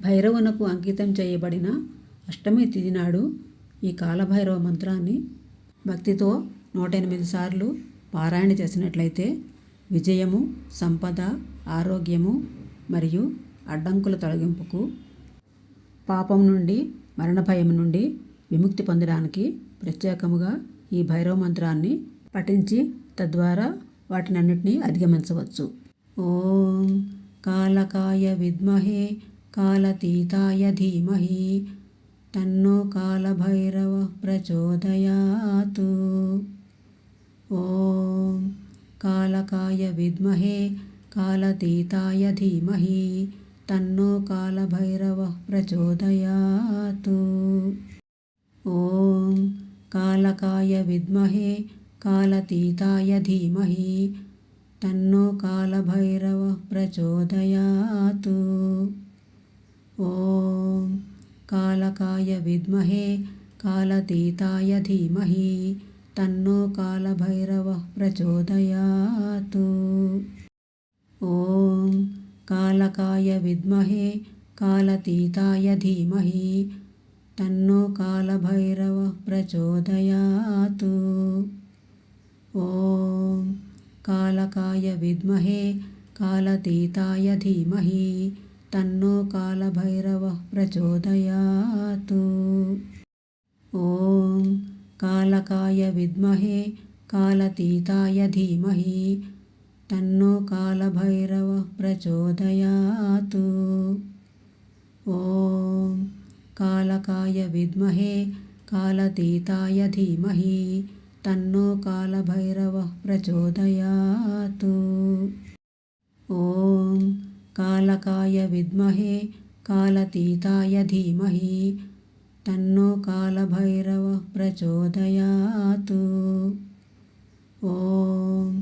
భైరవునకు అంకితం చేయబడిన అష్టమి తిథి నాడు ఈ కాలభైరవ మంత్రాన్ని భక్తితో నూట ఎనిమిది సార్లు పారాయణ చేసినట్లయితే విజయము సంపద ఆరోగ్యము మరియు అడ్డంకుల తొలగింపుకు పాపం నుండి మరణ భయం నుండి విముక్తి పొందడానికి ప్రత్యేకముగా ఈ భైరవ మంత్రాన్ని పఠించి తద్వారా వాటినన్నింటినీ అధిగమించవచ్చు. ఓం కాలకాయ విద్మహే కాలతీతాయ ధీమహి తన్నో కాలభైరవ ప్రచోదయాతు ఓం కాలకాయ విద్మహే కాలతీతాయ ధీమహి తన్నో కాలభైరవ ప్రచోదయాతు ఓం కాలకాయ విద్మహే కాలతీతాయ ధీమహి తన్నో కాలభైరవ ప్రచోదయాతు ఓం కాలకాయ విద్మహే కాలతీతాయ ధీమహి తన్నో కాలభైరవ ప్రచోదయాతు ఓం కాలకాయ విద్మహే కాలతీతాయ ధీమహి తన్నో కాలభైరవ ప్రచోదయాతు ఓం కాలకాయ విద్మహే కాలతీతాయ ధీమహి తన్నో కాలభైరవः प्रचोदयात् ॐ कालकाय विद्महे कालतीताय धीमहि तन्नो कालभैरवः प्रचोदयात् ॐ कालकाय विद्महे कालतीताय धीमहि तन्नो कालभैरवः प्रचोदयात् ॐ कालकाय विद्महे, कालतीताय धीमहि, तन्नो कालभैरवः प्रचोदयात्। ॐ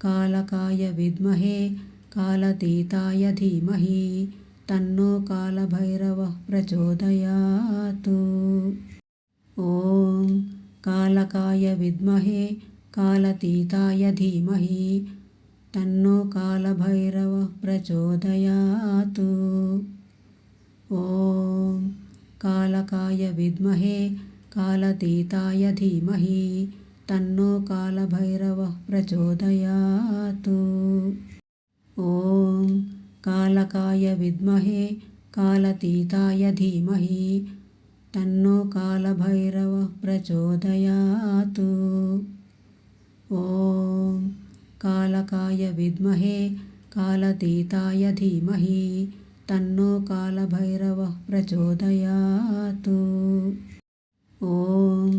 कालकाय विद्महे, कालतीताय धीमहि, तन्नो कालभैरवः प्रचोदयात्। ॐ कालकाय विद्महे, कालतीताय धीमहि तन्नो कालभैरवः प्रचोदयात्। ॐ कालकाय विद्महे, कालतीताय धीमहि, तन्नो कालभैरवः प्रचोदयात्। ॐ कालकाय विद्महे, कालतीताय धीमहि, तन्नो कालभैरवः प्रचोदयात्। ॐ కాలకాయ విద్మహే కాలతీతాయ ధీమహి తన్నో కాలభైరవ ప్రచోదయాతు ఓం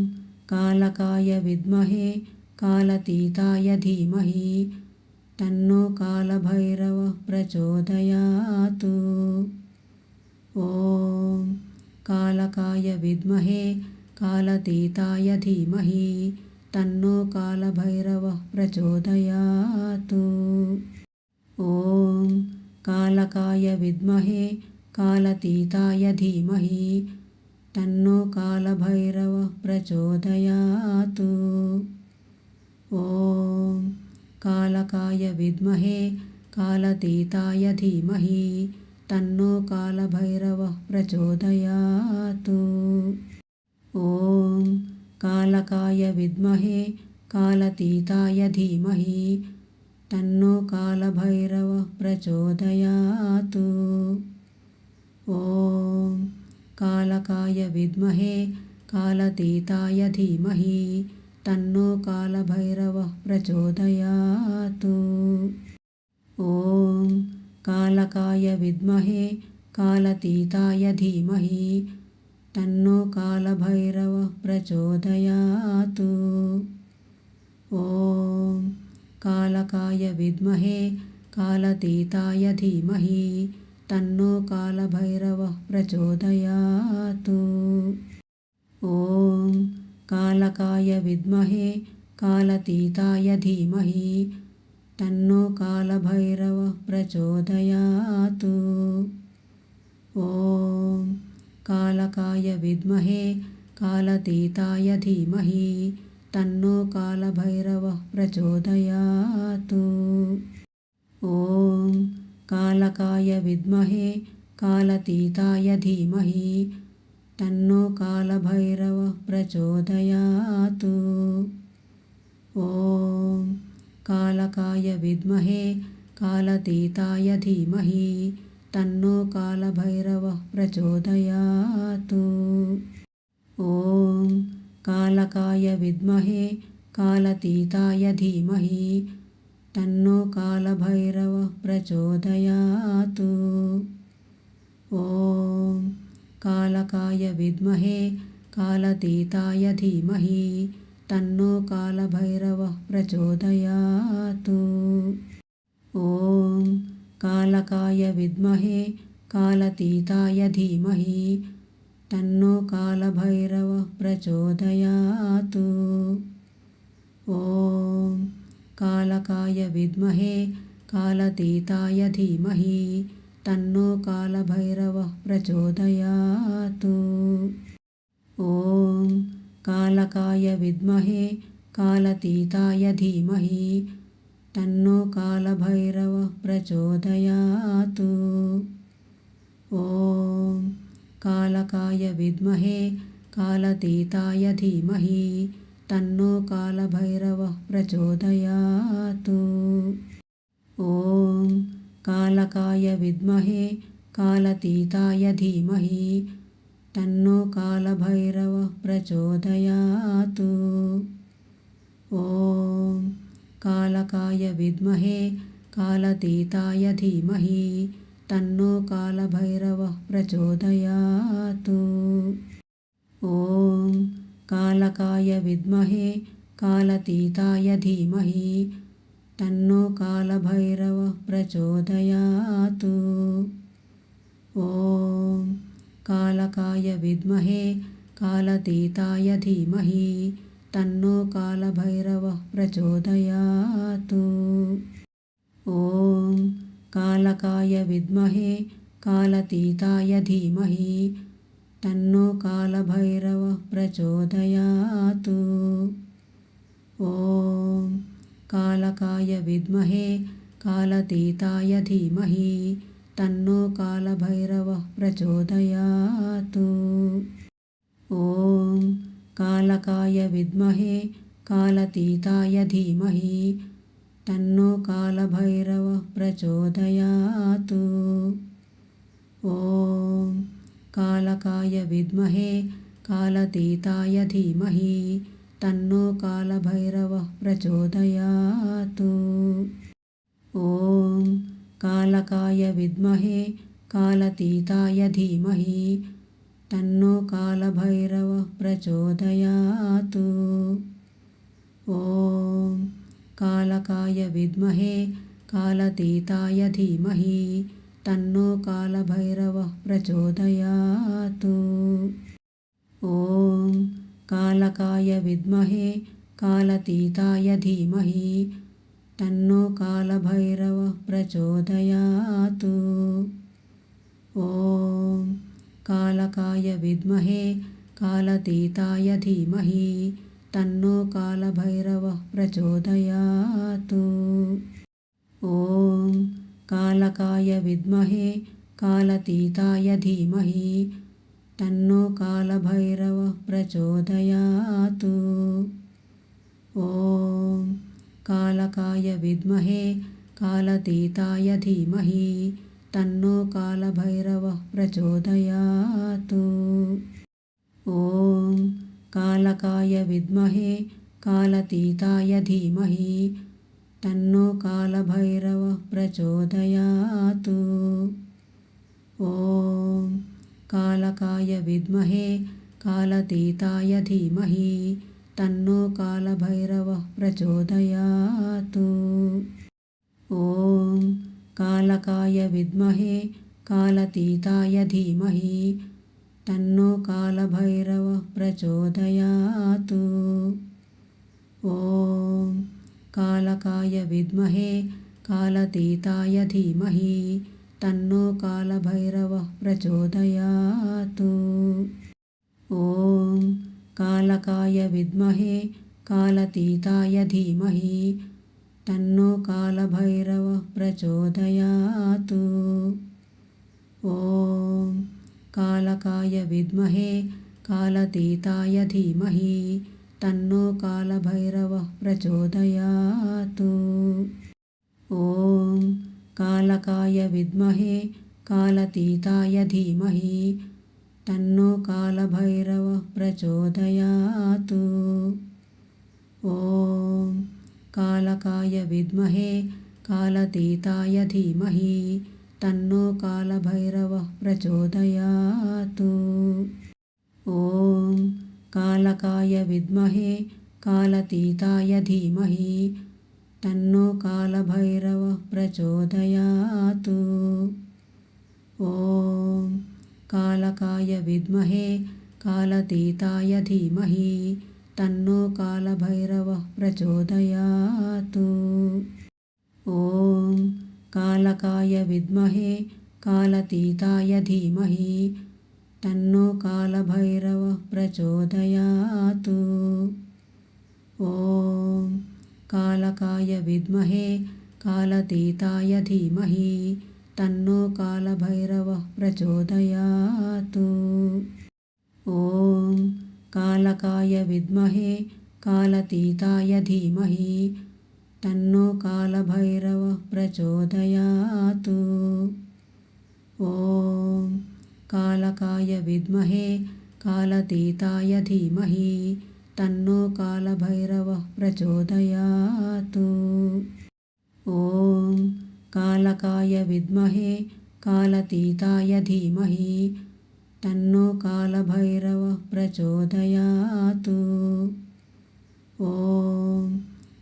కాలకాయ విద్మహే కాలతీతాయ ధీమహి తన్నో కాలభైరవ ప్రచోదయాతు ఓం కాలకాయ విద్మహే కాలతీతాయ ధీమహి తన్నో కాలభైరవ ప్రచోదయాతు. ఓం కాలకాయ విద్మహే కాలతీతాయ ధీమహి తన్నో కాలభైరవ ప్రచోదయాతు. ఓం కాలకాయ విద్మహే కాలతీతాయ ధీమహి తన్నో కాలభైరవ ప్రచోదయాతు. ఓం కాలకాయ విద్మహే కాలతీతాయ ధీమహి తన్నో కాలభైరవ ప్రచోదయాత్. ఓం కాలకాయ విద్మహే కాలతీతాయ ధీమహి తన్నో కాలభైరవ ప్రచోదయాత్. ఓం కాలకాయ విద్మహే కాలతీతాయ ధీమహి तन्नो कालभैरवः प्रचोदयात्। ॐ कालकाय विद्महे, कालतीताय धीमहि, तन्नो कालभैरवः प्रचोदयात्। ॐ कालकाय विद्महे, कालतीताय धीमहि, तन्नो कालभैरवः प्रचोदयात्। ॐ कालकाय विद्महे, कालतीताय धीमहि, तन्नो कालभैरवः प्रचोदयात्। ॐ कालकाय विद्महे, कालतीताय धीमहि, तन्नो कालभैरवः प्रचोदयात्। ॐ कालकाय विद्महे, कालतीताय धीमहि तन्नो कालभैरवः प्रचोदयात् ॐ कालकाय विद्महे कालतीताय धीमहि तन्नो कालभैरवः प्रचोदयात् ॐ कालकाय विद्महे कालतीताय धीमहि तन्नो कालभैरवः प्रचोदयात् ॐ కాలకాయ విద్మహే కాలతీతాయ ధీమహి తన్నో కాలభైరవ ప్రచోదయాత్. ఓం కాలకాయ విద్మహే కాలతీతాయ ధీమహి తన్నో కాలభైరవ ప్రచోదయాత్. ఓం కాలకాయ విద్మహే కాలతీతాయ ధీమహి तन्नो कालभैरवः प्रचोदयात्। ॐ कालकाय विद्महे, कालतीताय धीमहि, तन्नो कालभैरवः प्रचोदयात्। ॐ कालकाय विद्महे, कालतीताय धीमहि, तन्नो कालभैरवः प्रचोदयात्। ॐ कालकाय विद्महे कालतीताय धीमहि तन्नो कालभैरवः प्रचोदयात् ॐ कालकाय विद्महे कालतीताय धीमहि तन्नो कालभैरवः प्रचोदयात् ॐ कालकाय विद्महे कालतीताय धीमहि తన్నో కాలభైరవ ప్రచోదయాతు. ఓం కాలకాయ విద్మహే కాలతీతాయ ధీమహి తన్నో కాలభైరవ ప్రచోదయాతు. ఓం కాలకాయ విద్మహే కాలతీతాయ ధీమహి తన్నో కాలభైరవ ప్రచోదయాతు. ఓం कालकाय विद्महे, कालतीताय धीमहि, तन्नो कालभैरवः प्रचोदयात्। ॐ कालकाय विद्महे, कालतीताय धीमहि, तन्नो कालभैरवः प्रचोदयात्। ॐ कालकाय विद्महे, कालतीताय धीमहि तन्नो कालभैरवः प्रचोदयात् ॐ कालकाय विद्महे कालतीताय धीमहि तन्नो कालभैरवः प्रचोदयात् ॐ कालकाय विद्महे कालतीताय धीमहि तन्नो कालभैरवः प्रचोदयात् ॐ कालकाय विद्महे, कालतीताय धीमहि, तन्नो कालभैरवः प्रचोदयात्। ॐ कालकाय विद्महे, कालतीताय धीमहि, तन्नो कालभैरवः प्रचोदयात्। ॐ कालकाय विद्महे, कालतीताय धीमहि तन्नो कालभैरवः प्रचोदयात्। ॐ कालकाय विद्महे, कालतीताय धीमहि, तन्नो कालभैरवः प्रचोदयात्। ॐ कालकाय विद्महे, कालतीताय धीमहि, तन्नो कालभैरवः प्रचोदयात्। कालकाय विद्महे, कालतीताय धीमहि, तन्नो कालभैरवः प्रचोदयात्। ॐ कालकाय विद्महे, कालतीताय धीमहि, तन्नो कालभैरवः प्रचोदयात्। ॐ कालकाय विद्महे, कालतीताय धीमहि तन्नो कालभैरवः प्रचोदयात्। ॐ कालकाय विद्महे, कालतीताय धीमहि, तन्नो कालभैरवः प्रचोदयातु। ॐ कालकाय विद्महे, कालतीताय धीमहि, तन्नो कालभैरवः प्रचोदयातु। ॐ कालकाय विद्महे कालतीताय धीमहि तन्नो कालभैरवः प्रचोदयातु ॐ कालकाय विद्महे कालतीताय धीमहि तन्नो कालभैरवः प्रचोदयातु ॐ कालकाय विद्महे कालतीताय धीमहि तन्नो कालभैरवः प्रचोदयातु। ॐ कालकाय विद्महे, कालतीताय धीमहि, तन्नो कालभैरवः प्रचोदयातु। ॐ कालकाय विद्महे, कालतीताय धीमहि, तन्नो कालभैरवः प्रचोदयातु। ॐ कालकाय विद्महे, कालतीताय धीमहि, तन्नो कालभैरवः प्रचोदयातु। ॐ कालकाय विद्महे, कालतीताय धीमहि, तन्नो कालभैरवः प्रचोदयातु। ॐ कालकाय विद्महे, कालतीताय धीमहि तन्नो कालभैरवः प्रचोदयातु। ॐ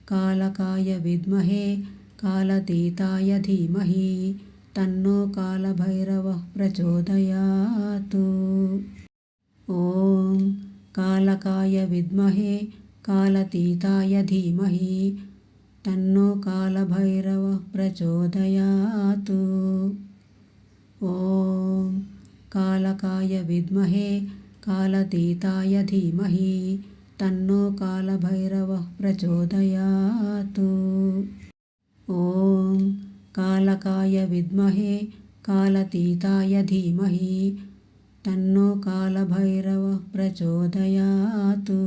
कालकाय विद्महे, कालतीताय धीमहि, तन्नो कालभैरवः प्रचोदयातु। ॐ कालकाय विद्महे, कालतीताय धीमहि, तन्नो कालभैरवः प्रचोदयातु। ॐ కాలకాయ విద్మహే కాలతీతాయ ధీమహి తన్నో కాలభైరవ ప్రచోదయాతు. ఓం కాలకాయ విద్మహే కాలతీతాయ ధీమహి తన్నో కాలభైరవ ప్రచోదయాతు.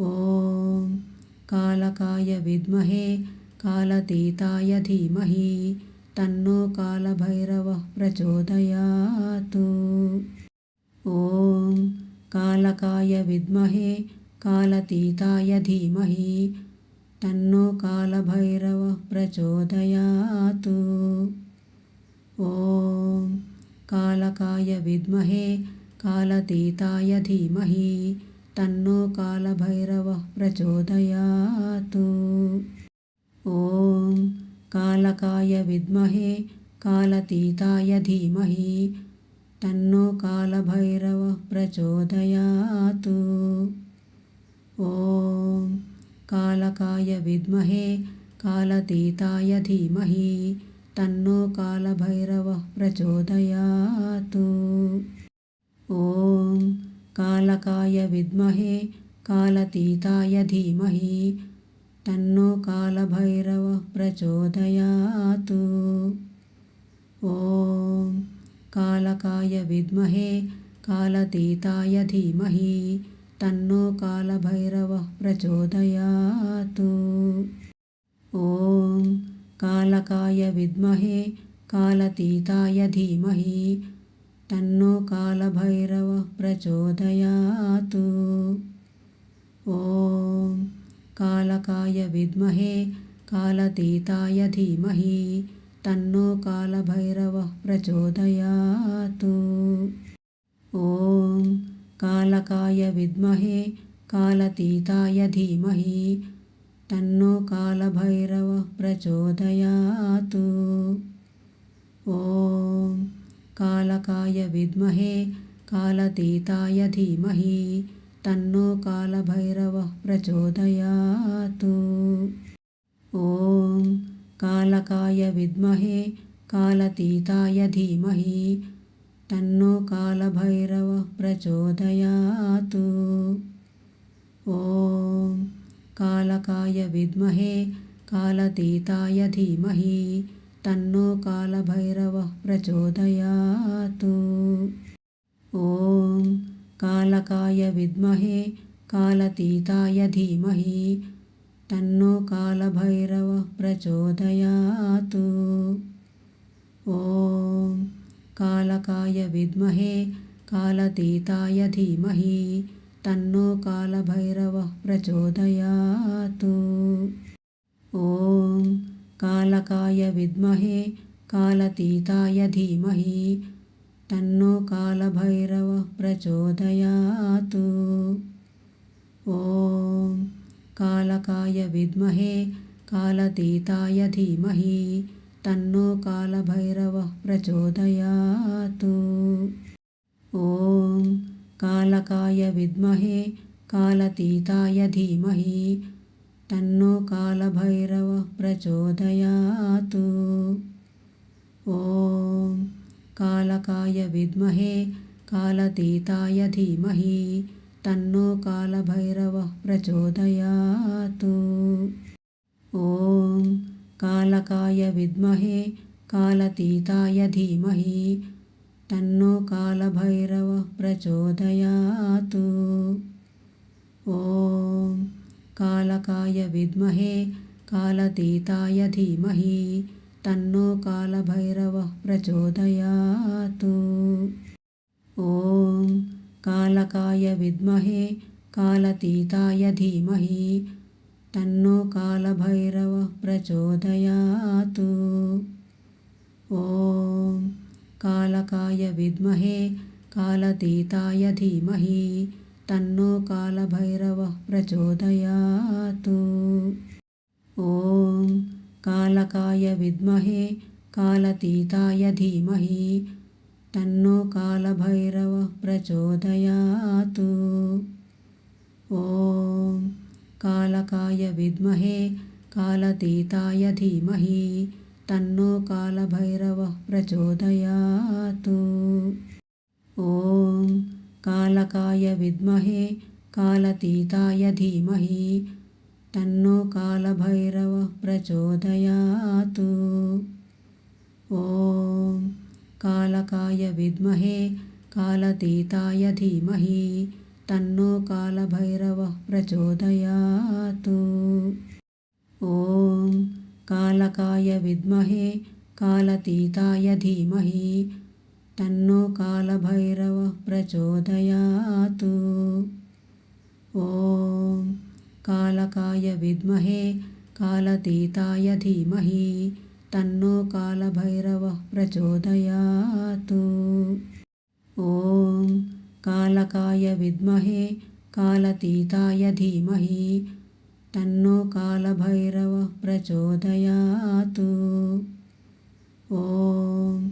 ఓం కాలకాయ విద్మహే కాలతీతాయ ధీమహి तन्नो कालभैरवः प्रचोदयातु ॐ कालकाय विद्महे कालतीताय धीमहि तन्नो कालभैरवः प्रचोदयातु ॐ कालकाय विद्महे कालतीताय धीमहि तन्नो कालभैरवः प्रचोदयातु ॐ कालकाय विद्महे, कालतीताय धीमहि, तन्नो कालभैरवः प्रचोदयातु। ॐ कालकाय विद्महे, कालतीताय धीमहि, तन्नो कालभैरवः प्रचोदयातु। ॐ कालकाय विद्महे, कालतीताय धीमहि तन्नो कालभैरवः प्रचोदयातु। ॐ कालकाय विद्महे, कालतीताय धीमहि, तन्नो कालभैरवः प्रचोदयातु। ॐ कालकाय विद्महे, कालतीताय धीमहि, तन्नो कालभैरवः प्रचोदयातु। ॐ कालकाय विद्महे कालतीताय धीमहि तन्नो कालभैरवः प्रचोदयातु ॐ कालकाय विद्महे कालतीताय धीमहि तन्नो कालभैरवः प्रचोदयातु ॐ कालकाय विद्महे कालतीताय धीमहि తన్నో కాలభైరవ ప్రచోదయాతు. ఓం కాలకాయ విద్మహే కాలతీతాయ ధీమహి తన్నో కాలభైరవ ప్రచోదయాతు. ఓం కాలకాయ విద్మహే కాలతీతాయ ధీమహి తన్నో కాలభైరవ ప్రచోదయాతు. ఓం कालकाय विद्महे, कालतीताय धीमहि, तन्नो कालभैरवः प्रचोदयातु। ॐ कालकाय विद्महे, कालतीताय धीमहि, तन्नो कालभैरवः प्रचोदयातु। ॐ कालकाय विद्महे, कालतीताय धीमहि तन्नो कालभैरवः प्रचोदयातु। ॐ कालकाय विद्महे, कालतीताय धीमहि, तन्नो कालभैरवः प्रचोदयातु। ॐ कालकाय विद्महे, कालतीताय धीमहि, तन्नो कालभैरवः प्रचोदयातु। ॐ कालकाय विद्महे कालतीताय धीमहि तन्नो कालभैरवः प्रचोदयातु ॐ कालकाय विद्महे कालतीताय धीमहि तन्नो कालभैरवः प्रचोदयातु ॐ कालकाय विद्महे कालतीताय धीमहि తన్నో కాలభైరవ ప్రచోదయాతు. ఓం కాలకాయ విద్మహే కాలతీతాయ ధీమహి తన్నో కాలభైరవ ప్రచోదయాతు. ఓం కాలకాయ విద్మహే కాలతీతాయ ధీమహి తన్నో కాలభైరవ ప్రచోదయాతు. ఓం కాలకాయ విద్మహే కాలతీతాయ ధీమహి తన్నో కాలభైరవ ప్రచోదయాత్. ఓం కాలకాయ విద్మహే కాలతీతాయ ధీమహి తన్నో కాలభైరవ ప్రచోదయాత్. ఓం కాలకాయ విద్మహే కాలతీతాయ ధీమహి तन्नो कालभैरवः प्रचोदयातु ॐ कालकाय विद्महे कालतीताय धीमहि तन्नो कालभैरवः प्रचोदयातु ॐ कालकाय विद्महे कालतीताय धीमहि तन्नो कालभैरवः प्रचोदयातु ॐ कालकाय विद्महे कालतीताय धीमहि, तन्नो कालभैरवः प्रचोदयातु। ॐ कालकाय विद्महे कालतीताय धीमहि, तन्नो कालभैरवः प्रचोदयातु। ॐ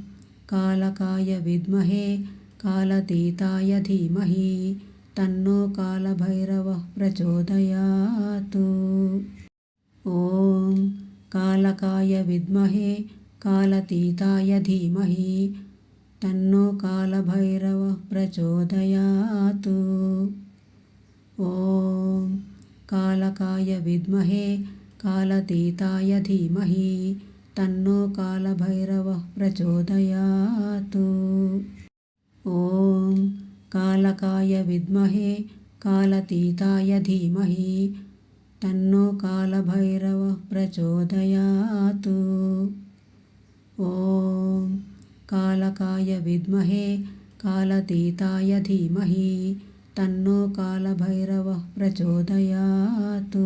कालकाय विद्महे कालतीताय धीमहि तन्नो कालभैरवः प्रचोदयातु। ॐ कालकाय विद्महे, कालतीताय धीमहि, तन्नो कालभैरवः प्रचोदयातु। ॐ कालकाय विद्महे, कालतीताय धीमहि, तन्नो कालभैरवः प्रचोदयातु। ॐ कालकाय विद्महे, कालतीताय धीमहि, तन्नो कालभैरवः प्रचोदयातु। ॐ कालकाय विद्महे, कालतीताय धीमहि, तन्नो कालभैरवः प्रचोदयातु।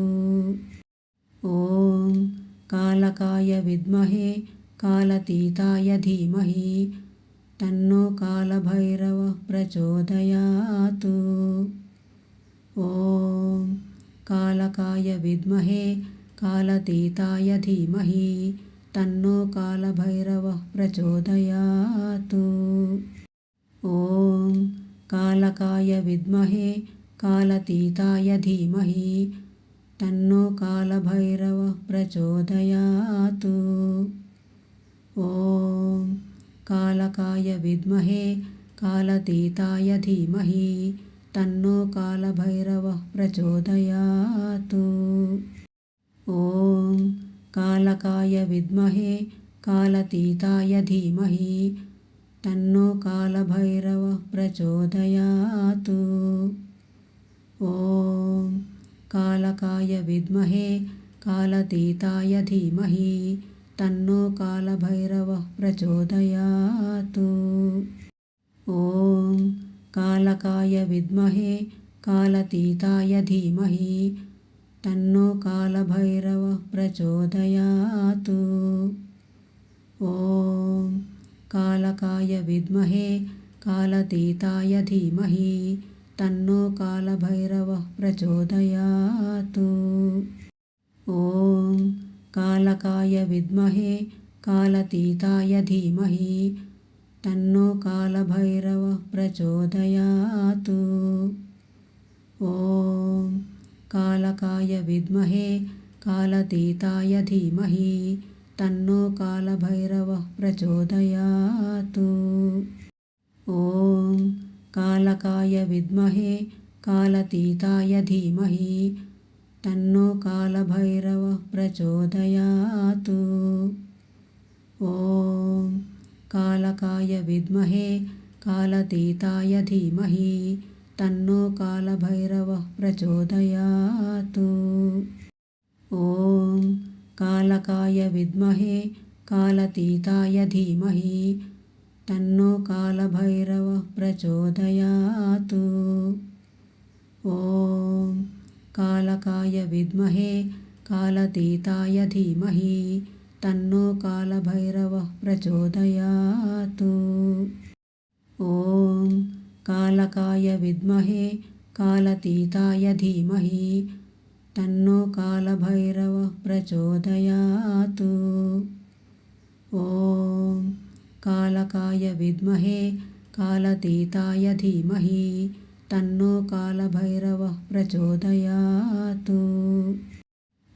ॐ कालकाय विद्महे, कालतीताय धीमहि तन्नो कालभैरवः प्रचोदयातु ॐ कालकाय विद्महे कालतीताय धीमहि तन्नो कालभैरवः प्रचोदयातु ॐ कालकाय विद्महे कालतीताय धीमहि तन्नो कालभैरवः प्रचोदयातु ॐ कालकाय विद्महे, कालतीताय धीमहि, तन्नो कालभैरवः प्रचोदयातु। ॐ कालकाय विद्महे, कालतीताय धीमहि, तन्नो कालभैरवः प्रचोदयातु। ॐ कालकाय विद्महे, कालतीताय धीमहि तन्नो कालभैरवः प्रचोदयातु ॐ कालकाय विद्महे कालतीताय धीमहि तन्नो कालभैरवः प्रचोदयातु ॐ कालकाय विद्महे कालतीताय धीमहि तन्नो कालभैरवः प्रचोदयातु ॐ कालकाय विद्महे, कालतीताय धीमहि, तन्नो कालभैरवः प्रचोदयातु। ॐ कालकाय विद्महे, कालतीताय धीमहि, तन्नो कालभैरवः प्रचोदयातु। ॐ कालकाय विद्महे, कालतीताय धीमहि तन्नो कालभैरवः प्रचोदयातु ॐ कालकाय विद्महे कालतीताय धीमहि तन्नो कालभैरवः प्रचोदयातु ॐ कालकाय विद्महे कालतीताय धीमहि तन्नो कालभैरवः प्रचोदयातु ॐ कालकाय विद्महे कालतीताय धीमहि, तन्नो कालभैरवः प्रचोदयातु। ॐ कालकाय विद्महे कालतीताय धीमहि, तन्नो कालभैरवः प्रचोदयातु। ॐ कालकाय विद्महे कालतीताय धीमहि తన్నో కాలభైరవ ప్రచోదయాతు.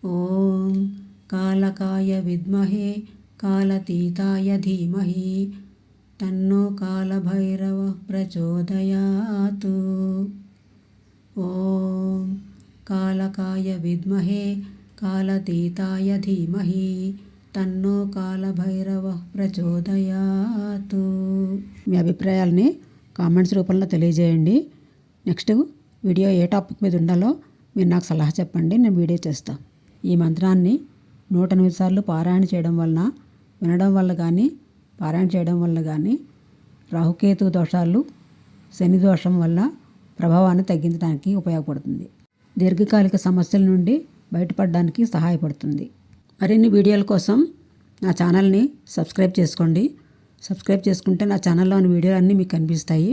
ఓం కాలకాయ విద్మహే కాలతీతాయ ధీమహి తన్నో కాలభైరవ ప్రచోదయాతు. ఓం కాలకాయ విద్మహే కాలతీతాయ ధీమహి తన్నో కాలభైరవ ప్రచోదయాతు. మీ అభిప్రాయాల్ని కామెంట్స్ రూపంలో తెలియజేయండి. నెక్స్ట్ వీడియో ఏ టాపిక్ మీద ఉండాలో మీరు నాకు సలహా చెప్పండి నేను వీడియో చేస్తాను ఈ మంత్రాన్ని నూట ఎనిమిది సార్లు పారాయణ చేయడం వలన వినడం వల్ల కానీ పారాయణ చేయడం వల్ల కానీ రాహుకేతు దోషాలు శని దోషం వల్ల ప్రభావాన్ని తగ్గించడానికి ఉపయోగపడుతుంది. దీర్ఘకాలిక సమస్యల నుండి బయటపడడానికి సహాయపడుతుంది. మరిన్ని వీడియోల కోసం నా ఛానల్ని సబ్స్క్రైబ్ చేసుకోండి. సబ్స్క్రైబ్ చేసుకుంటే నా ఛానల్లోని వీడియోలు అన్నీ మీకు కనిపిస్తాయి.